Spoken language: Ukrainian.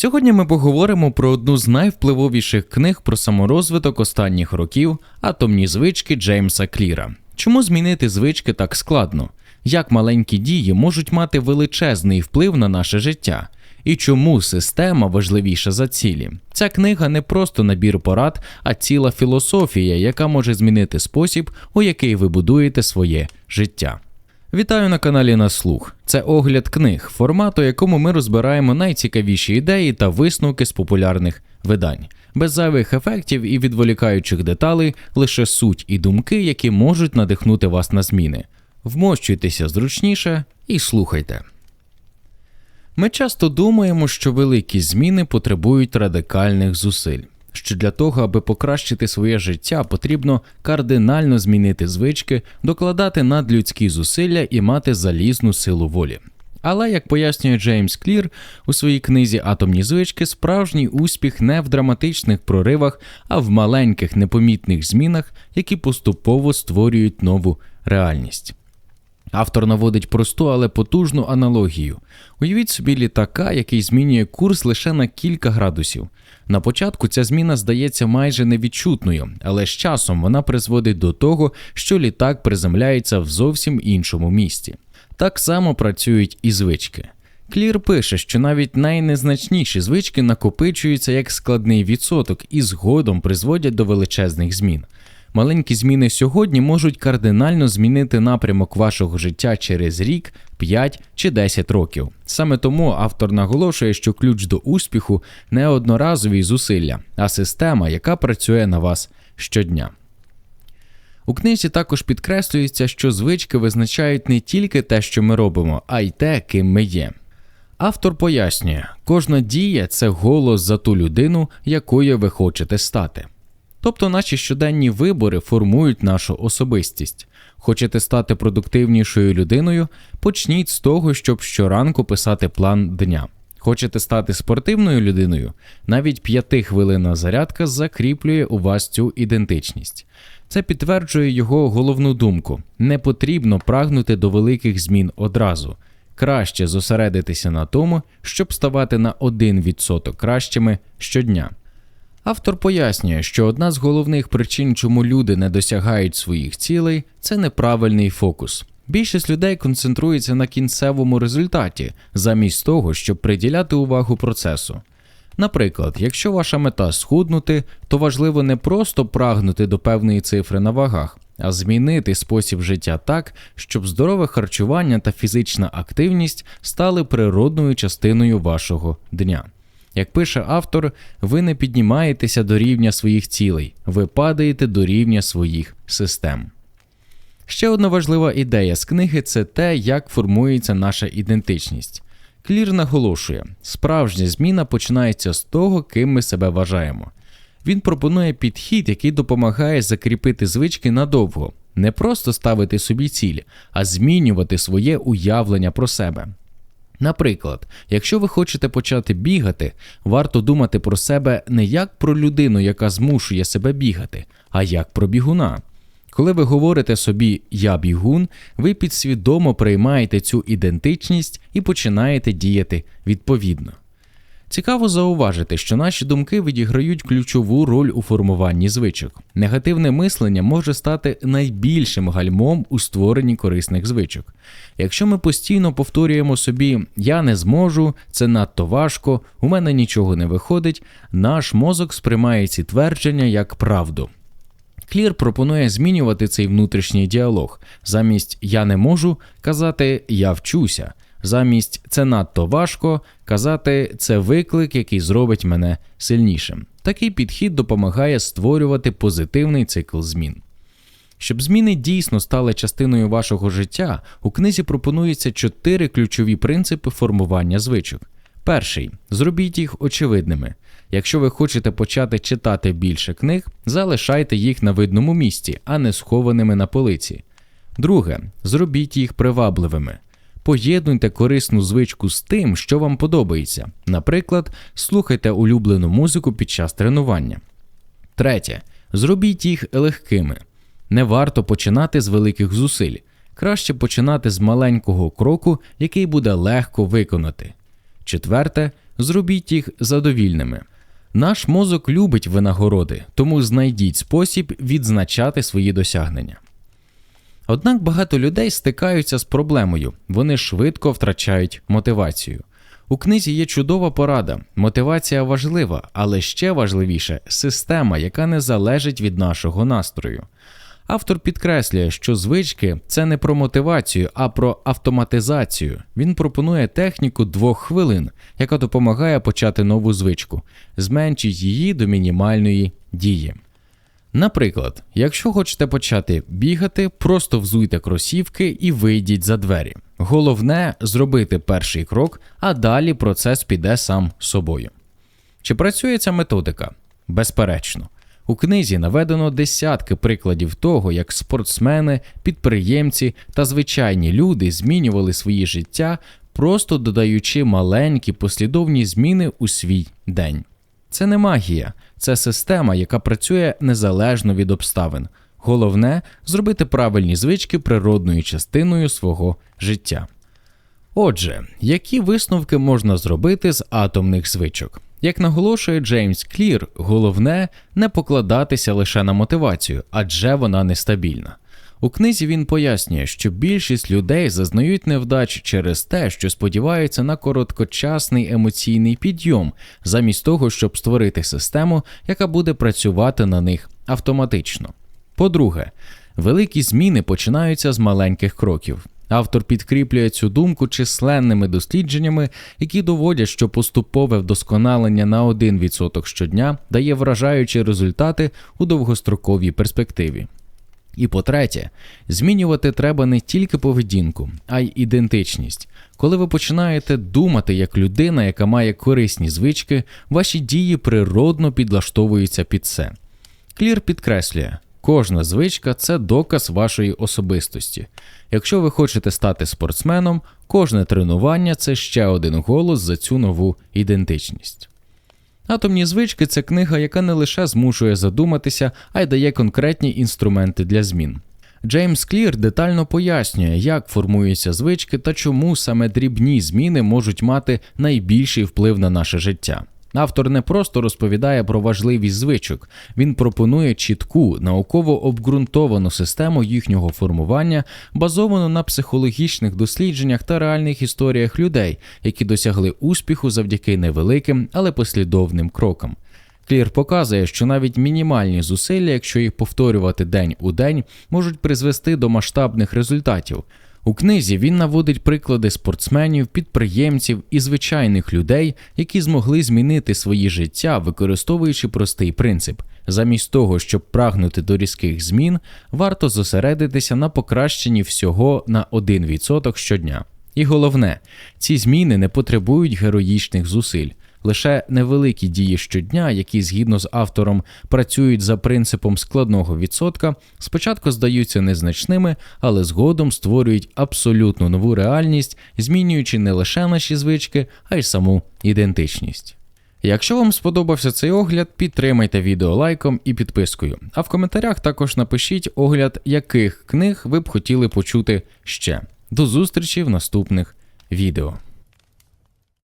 Сьогодні ми поговоримо про одну з найвпливовіших книг про саморозвиток останніх років атомні звички Джеймса Кліра. Чому змінити звички так складно? Як маленькі дії можуть мати величезний вплив на наше життя? І чому система важливіша за цілі? Ця книга не просто набір порад, а ціла філософія, яка може змінити спосіб, у який ви будуєте своє життя. Вітаю на каналі на слух. Це огляд книг, формат, у якому ми розбираємо найцікавіші ідеї та висновки з популярних видань, без зайвих ефектів і відволікаючих деталей, лише суть і думки, які можуть надихнути вас на зміни. Вмощуйтеся зручніше і слухайте. Ми часто думаємо, що великі зміни потребують радикальних зусиль. Що для того, аби покращити своє життя, потрібно кардинально змінити звички, докладати надлюдські зусилля і мати залізну силу волі. Але, як пояснює Джеймс Клір у своїй книзі Атомні звички, справжній успіх не в драматичних проривах, а в маленьких непомітних змінах, які поступово створюють нову реальність. Автор наводить просту, але потужну аналогію. Уявіть собі літака, який змінює курс лише на кілька градусів. На початку ця зміна здається майже невідчутною, але з часом вона призводить до того, що літак приземляється в зовсім іншому місці. Так само працюють і звички. Клір пише, що навіть найнезначніші звички накопичуються як складний відсоток і згодом призводять до величезних змін. Маленькі зміни сьогодні можуть кардинально змінити напрямок вашого життя через рік, 5 чи 10 років. Саме тому автор наголошує, що ключ до успіху не одноразові зусилля, а система, яка працює на вас щодня. У книзі також підкреслюється, що звички визначають не тільки те, що ми робимо, а й те, ким ми є. Автор пояснює, кожна дія це голос за ту людину, якою ви хочете стати. Тобто наші щоденні вибори формують нашу особистість. Хочете стати продуктивнішою людиною? Почніть з того, щоб щоранку писати план дня. Хочете стати спортивною людиною? Навіть п'ятихвилинна зарядка закріплює у вас цю ідентичність. Це підтверджує його головну думку: не потрібно прагнути до великих змін одразу. Краще зосередитися на тому, щоб ставати на 1% кращими щодня. Автор пояснює, що одна з головних причин, чому люди не досягають своїх цілей, це неправильний фокус. Більшість людей концентрується на кінцевому результаті, замість того, щоб приділяти увагу процесу. Наприклад, якщо ваша мета схуднути, то важливо не просто прагнути до певної цифри на вагах, а змінити спосіб життя так, щоб здорове харчування та фізична активність стали природною частиною вашого дня. Як пише автор, ви не піднімаєтеся до рівня своїх цілей, ви падаєте до рівня своїх систем. Ще одна важлива ідея з книги це те, як формується наша ідентичність. Клір наголошує, справжня зміна починається з того, ким ми себе вважаємо. Він пропонує підхід, який допомагає закріпити звички надовго, не просто ставити собі ціль, а змінювати своє уявлення про себе. Наприклад, якщо ви хочете почати бігати, варто думати про себе не як про людину, яка змушує себе бігати, а як про бігуна. Коли ви говорите собі Я бігун, ви підсвідомо приймаєте цю ідентичність і починаєте діяти відповідно. Цікаво зауважити, що наші думки відіграють ключову роль у формуванні звичок. Негативне мислення може стати найбільшим гальмом у створенні корисних звичок. Якщо ми постійно повторюємо собі Я не зможу, це надто важко, у мене нічого не виходить, наш мозок сприймає ці твердження як правду. Клір пропонує змінювати цей внутрішній діалог. Замість Я не можу казати Я вчуся. Замість це надто важко казати це виклик, який зробить мене сильнішим. Такий підхід допомагає створювати позитивний цикл змін. Щоб зміни дійсно стали частиною вашого життя, у книзі пропонується чотири ключові принципи формування звичок. Перший зробіть їх очевидними. Якщо ви хочете почати читати більше книг, залишайте їх на видному місці, а не схованими на полиці. Друге, зробіть їх привабливими. Поєднуйте корисну звичку з тим, що вам подобається. Наприклад, слухайте улюблену музику під час тренування. Третє. Зробіть їх легкими. Не варто починати з великих зусиль. Краще починати з маленького кроку, який буде легко виконати. Четверте, зробіть їх задовільними. Наш мозок любить винагороди, тому знайдіть спосіб відзначати свої досягнення. Однак багато людей стикаються з проблемою, вони швидко втрачають мотивацію. У книзі є чудова порада. Мотивація важлива, але ще важливіше система, яка не залежить від нашого настрою. Автор підкреслює, що звички це не про мотивацію, а про автоматизацію. Він пропонує техніку двох хвилин, яка допомагає почати нову звичку, зменшить її до мінімальної дії. Наприклад, якщо хочете почати бігати, просто взуйте кросівки і вийдіть за двері. Головне зробити перший крок, а далі процес піде сам собою. Чи працює ця методика? Безперечно. У книзі наведено десятки прикладів того, як спортсмени, підприємці та звичайні люди змінювали свої життя, просто додаючи маленькі послідовні зміни у свій день. Це не магія, це система, яка працює незалежно від обставин. Головне зробити правильні звички природною частиною свого життя. Отже, які висновки можна зробити з атомних звичок? Як наголошує Джеймс Клір, головне не покладатися лише на мотивацію, адже вона нестабільна. У книзі він пояснює, що більшість людей зазнають невдач через те, що сподіваються на короткочасний емоційний підйом, замість того, щоб створити систему, яка буде працювати на них автоматично. По-друге, великі зміни починаються з маленьких кроків. Автор підкріплює цю думку численними дослідженнями, які доводять, що поступове вдосконалення на 1% щодня дає вражаючі результати у довгостроковій перспективі. І по-третє, змінювати треба не тільки поведінку, а й ідентичність. Коли ви починаєте думати як людина, яка має корисні звички, ваші дії природно підлаштовуються під це. Клір підкреслює, кожна звичка це доказ вашої особистості. Якщо ви хочете стати спортсменом, кожне тренування це ще один голос за цю нову ідентичність. Атомні звички це книга, яка не лише змушує задуматися, а й дає конкретні інструменти для змін. Джеймс Клір детально пояснює, як формуються звички та чому саме дрібні зміни можуть мати найбільший вплив на наше життя. Автор не просто розповідає про важливість звичок, він пропонує чітку, науково обґрунтовану систему їхнього формування, базовану на психологічних дослідженнях та реальних історіях людей, які досягли успіху завдяки невеликим, але послідовним крокам. Клір показує, що навіть мінімальні зусилля, якщо їх повторювати день у день, можуть призвести до масштабних результатів. У книзі він наводить приклади спортсменів, підприємців і звичайних людей, які змогли змінити свої життя, використовуючи простий принцип. Замість того, щоб прагнути до різких змін, варто зосередитися на покращенні всього на 1% щодня. І головне, ці зміни не потребують героїчних зусиль. Лише невеликі дії щодня, які згідно з автором працюють за принципом складного відсотка, спочатку здаються незначними, але згодом створюють абсолютно нову реальність, змінюючи не лише наші звички, а й саму ідентичність. Якщо вам сподобався цей огляд, підтримайте відео лайком і підпискою. А в коментарях також напишіть огляд, яких книг ви б хотіли почути ще. До зустрічі в наступних відео.